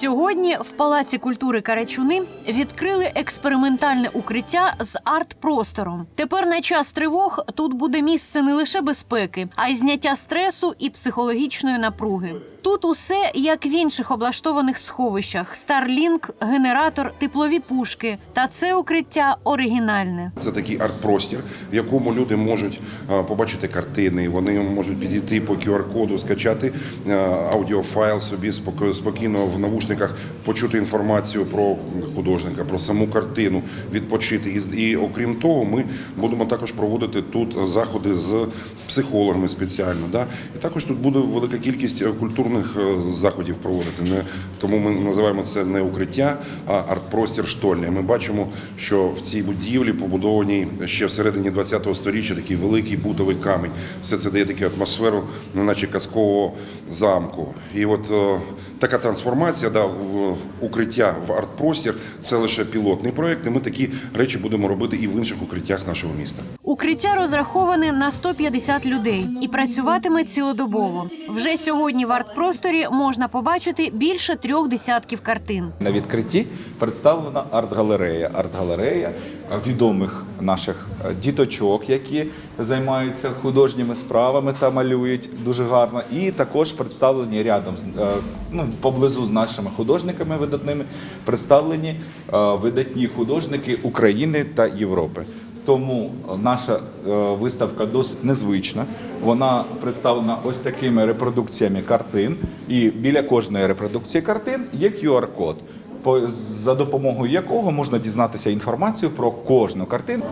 Сьогодні в Палаці культури Карачуни відкрили експериментальне укриття з арт-простором. Тепер на час тривог тут буде місце не лише безпеки, а й зняття стресу і психологічної напруги. Тут усе як в інших облаштованих сховищах: Starlink, генератор, теплові пушки. Та це укриття оригінальне. Це такий арт-простір, в якому люди можуть побачити картини, вони можуть підійти по QR-коду, скачати аудіофайл собі спокійно в навушниках, почути інформацію про художника, про саму картину, відпочити. І, окрім того, ми будемо також проводити тут заходи з психологами спеціально. Да? І також тут буде велика кількість е, культурних е, заходів проводити. Не, тому ми називаємо це не укриття, а арт-простір штольня. Ми бачимо, що в цій будівлі побудованій ще всередині ХХ століття такий великий бутовий камінь. Все це дає таку атмосферу, наче казкового замку. І от е, така трансформація да, в укриття в арт-простір це лише пілотний проект. І ми такі речі будемо робити і в інших укриттях нашого міста. Укриття розраховане на 150 людей і працюватиме цілодобово. Вже сьогодні в арт-просторі можна побачити більше трьох десятків картин. На відкритті представлена арт-галерея. Арт-галерея відомих наших е, діточок, які займаються художніми справами та малюють дуже гарно. І також представлені рядом е, ну, поблизу з нашими художниками видатними, представлені е, видатні художники України та Європи. Тому наша виставка досить незвична. Вона представлена ось такими репродукціями картин, і біля кожної репродукції картин є QR-код, за допомогою якого можна дізнатися інформацію про кожну картину.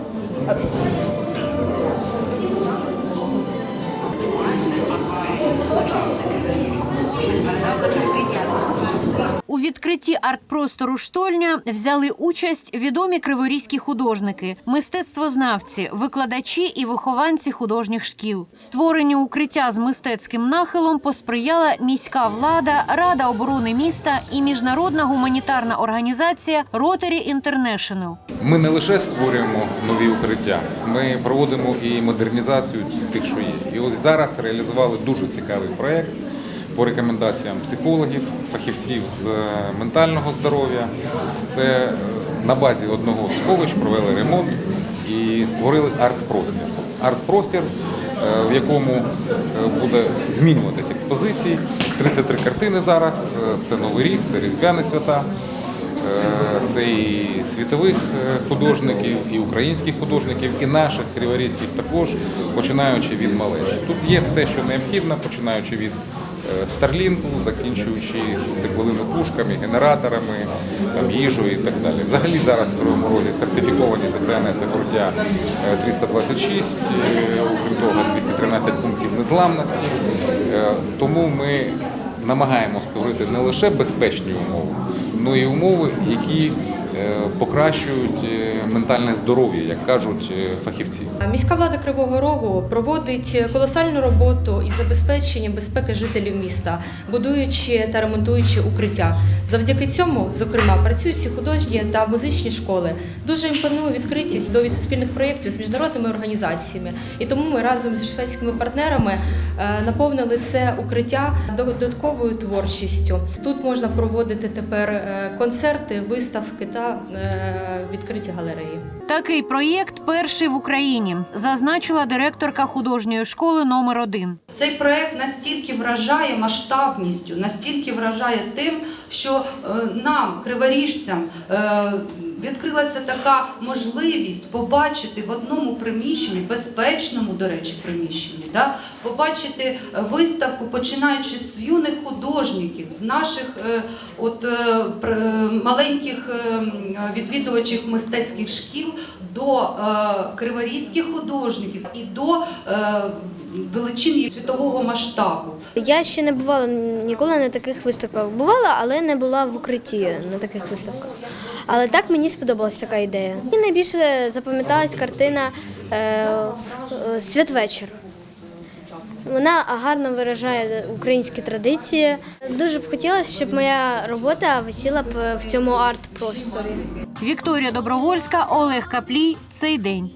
Відкритті арт-простору штольня взяли участь відомі криворізькі художники, мистецтвознавці, викладачі і вихованці художніх шкіл. Створенню укриття з мистецьким нахилом посприяла міська влада, рада оборони міста і міжнародна гуманітарна організація Rotary International. Ми не лише створюємо нові укриття, ми проводимо і модернізацію тих, що є. І ось зараз реалізували дуже цікавий проєкт по рекомендаціям психологів, фахівців з е, ментального здоров'я. Це е, на базі одного з провели ремонт і створили арт-простір. Арт-простір, е, в якому буде змінюватися експозиції. 33 картини зараз. Це Новий рік, це Різдвяні свята. Це і світових художників, і українських художників, і наших криворізьких також, починаючи від малечі. Тут є все, що необхідно, починаючи від Старлінку, закінчуючи тепловими пушками, генераторами, там, їжею і так далі. Взагалі зараз в Кривому Розі сертифіковані ДСНС е, 326, е, окрім того 213 пунктів незламності. Е, Тому ми намагаємося створити не лише безпечні умови, але й умови, які е, покращують е, ментальне здоров'я, як кажуть е, фахівці. Міська влада Кривого Рогу проводить колосальну роботу із забезпечення безпеки жителів міста, будуючи та ремонтуючи укриття. Завдяки цьому, зокрема, працюють ці художні та музичні школи. Дуже імпонує відкритість до спільних проєктів з міжнародними організаціями. І тому ми разом з шведськими партнерами е, наповнили це укриття додатковою творчістю. Тут можна проводити тепер е, концерти, виставки та е, відкриті галереї. Такий проєкт перший в Україні, зазначила директорка художньої школи номер 1 Цей проект настільки вражає масштабністю, настільки вражає тим, що е, нам, криворіжцям, е, відкрилася така можливість побачити в одному приміщенні, безпечному, до речі, приміщенні, да, побачити е, виставку, починаючи з юних художників, з наших е, от, е, е, маленьких е, відвідувачів мистецьких шкіл до е, криворізьких художників і до е, величин світового масштабу. Я ще не бувала ніколи на таких виставках. Бувала, але не була в укритті на таких виставках. Але так мені сподобалась така ідея. Мені найбільше запам'яталась картина е, е, Святвечір. Вона гарно виражає українські традиції. Дуже б хотілося, щоб моя робота висіла б в цьому арт-просторі. Вікторія Добровольська, Олег Каплій. Цей день.